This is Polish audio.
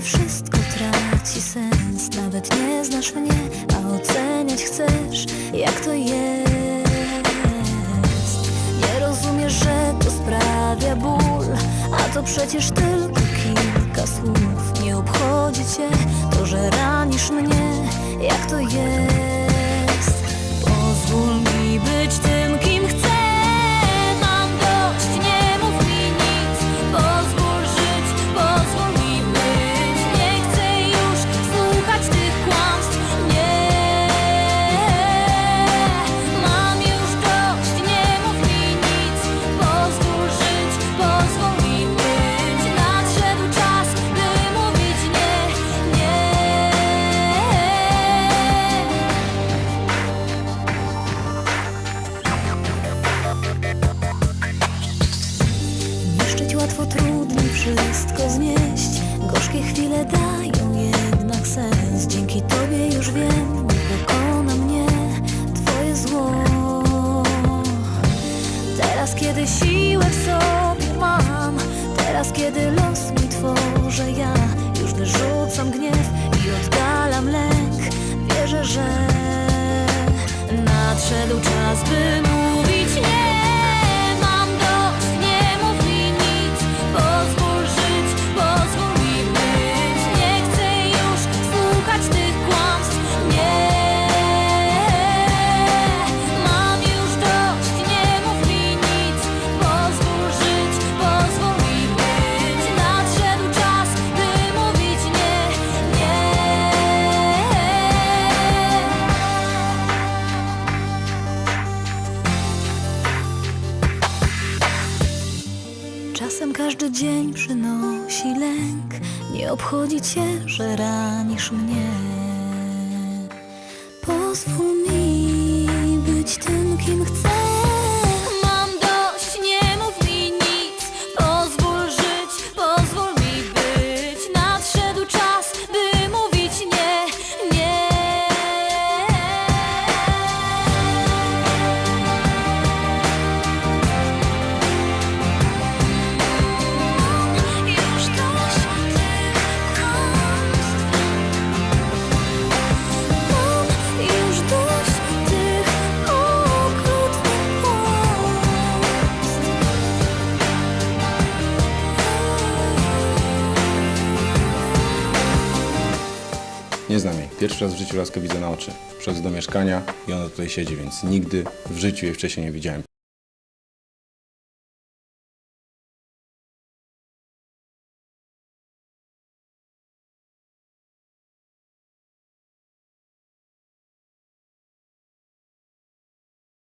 wszystko traci sens. Nawet nie znasz mnie, a oceniać chcesz Jak to jest. Nie rozumiesz, że to sprawia ból A to przecież tylko kilka słów. Nie obchodzi cię to, że ranisz mnie Jak to jest łatwo, trudno wszystko znieść. Gorzkie chwile dają jednak sens. Dzięki Tobie już wiem, nie dokona mnie Twoje zło. Teraz kiedy siłę w sobie mam Teraz kiedy los mój tworzę ja Już wyrzucam gniew każdy dzień przynosi lęk. Nie obchodzi cię, że ranisz mnie. Pozwól mi Nie znam jej. Pierwszy raz w życiu laskę widzę na oczy. Przez do mieszkania i ona tutaj siedzi, więc nigdy w życiu jej wcześniej nie widziałem.